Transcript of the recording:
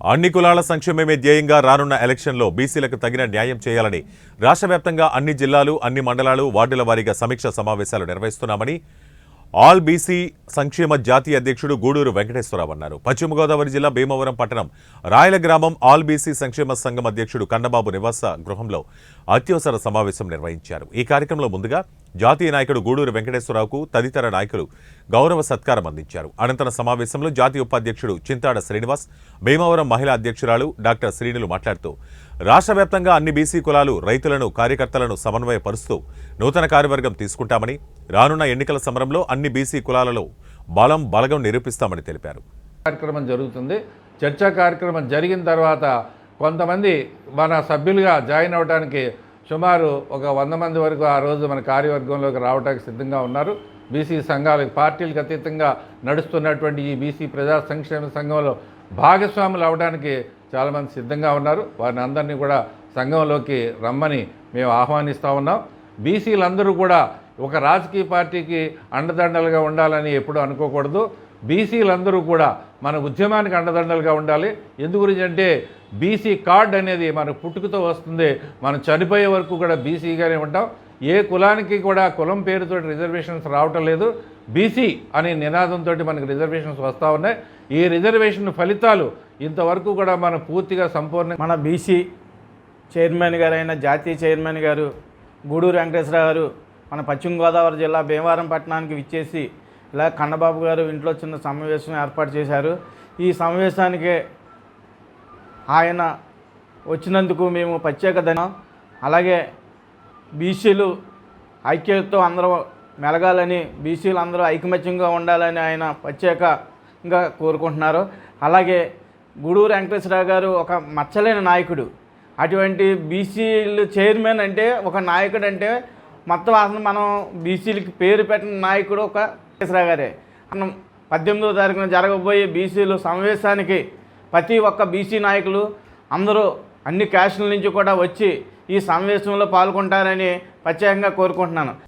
అన్ని కులాల సంక్షేమమే ధ్యేయంగా రానున్న ఎలక్షన్లో బీసీలకు తగిన న్యాయం చేయాలని రాష్ట్ర వ్యాప్తంగా అన్ని జిల్లాలు అన్ని మండలాలు వార్డుల వారీగా సమీక్ష సమావేశాలు నిర్వహిస్తున్నామని ఆల్ బీసీ సంక్షేమ జాతీయ అధ్యక్షుడు గూడూరు వెంకటేశ్వరరావు అన్నారు. పశ్చిమ గోదావరి జిల్లా భీమవరం పట్టణం రాయల గ్రామం ఆల్ బీసీ సంక్షేమ సంఘం అధ్యక్షుడు కన్నబాబు నివాస గృహంలో అత్యవసర సమావేశం నిర్వహించారు. ఈ కార్యక్రమంలో ముందుగా జాతీయ నాయకుడు గూడూరు వెంకటేశ్వరరావుకు తదితర నాయకులు గౌరవ సత్కారం అందించారు. అనంతరం సమావేశంలో జాతీయ ఉపాధ్యక్షుడు చింతాడ శ్రీనివాస్ భీమవరం మహిళా అధ్యక్షురాలు డాక్టర్ శ్రీనులు మాట్లాడుతూ రాష్ట్ర వ్యాప్తంగా అన్ని బీసీ కులాలు రైతులను కార్యకర్తలను సమన్వయపరుస్తూ నూతన కార్యవర్గం తీసుకుంటామని రానున్న ఎన్నికల సమరంలో అన్ని బీసీ కులాలలో బలం బలగం నిరూపిస్తామని తెలిపారు. కార్యక్రమం జరుగుతుంది. చర్చా కార్యక్రమం జరిగిన తర్వాత కొంతమంది మన సభ్యులుగా జాయిన్ అవ్వడానికి సుమారు ఒక వంద మంది వరకు ఆ రోజు మన కార్యవర్గంలోకి రావడానికి సిద్ధంగా ఉన్నారు. బీసీ సంఘాలకు పార్టీలకు అతీతంగా నడుస్తున్నటువంటి ఈ బీసీ ప్రజా సంక్షేమ సంఘంలో భాగస్వాములు అవడానికి చాలామంది సిద్ధంగా ఉన్నారు. వారిని అందరినీ కూడా సంఘంలోకి రమ్మని మేము ఆహ్వానిస్తూ ఉన్నాం. బీసీలందరూ కూడా ఒక రాజకీయ పార్టీకి అండదండలుగా ఉండాలని ఎప్పుడూ అనుకోకూడదు. బీసీలందరూ కూడా మన ఉద్యమానికి అండదండలుగా ఉండాలి. ఎందు గురించి అంటే బీసీ కార్డ్ అనేది మన పుట్టుకతో వస్తుంది. మనం చనిపోయే వరకు కూడా బీసీగానే ఉంటాం. ఏ కులానికి కూడా కులం పేరుతో రిజర్వేషన్స్ రావటం లేదు. బీసీ అనే నినాదంతో మనకు రిజర్వేషన్స్ వస్తూ ఉన్నాయి. ఈ రిజర్వేషన్ ఫలితాలు ఇంతవరకు కూడా మనం పూర్తిగా సంపూర్ణ మన బీసీ చైర్మన్ గారైన జాతీయ చైర్మన్ గారు గూడూరు వెంకటేశ్వర గారు మన పశ్చిమ గోదావరి జిల్లా భీమవరం పట్టణానికి విచ్చేసి ఇలా కన్నబాబు గారు ఇంట్లో చిన్న సమావేశం ఏర్పాటు చేశారు. ఈ సమావేశానికి ఆయన వచ్చినందుకు మేము ప్రత్యేక ధన్యం అలాగే బీసీలు ఐక్యతతో అందరూ మెలగాలని బీసీలు అందరూ ఐకమత్యంగా ఉండాలని ఆయన ప్రత్యేకంగా కోరుకుంటున్నారు. అలాగే గూడూరు వెంకటేశ్వరరావు గారు ఒక మచ్చలేని నాయకుడు. అటువంటి బీసీలు చైర్మన్ అంటే ఒక నాయకుడు అంటే మొత్తం అసలు మనం బీసీలకి పేరు పెట్టిన నాయకుడు ఒక వెంకటేశ్వరరావు గారే. మనం పద్దెనిమిదో తారీఖున జరగబోయే బీసీలు సమావేశానికి ప్రతి ఒక్క బీసీ నాయకులు అందరూ అన్ని క్యాస్టుల నుంచి కూడా వచ్చి ఈ సమావేశంలో పాల్గొంటారని ప్రత్యేకంగా కోరుకుంటున్నాను.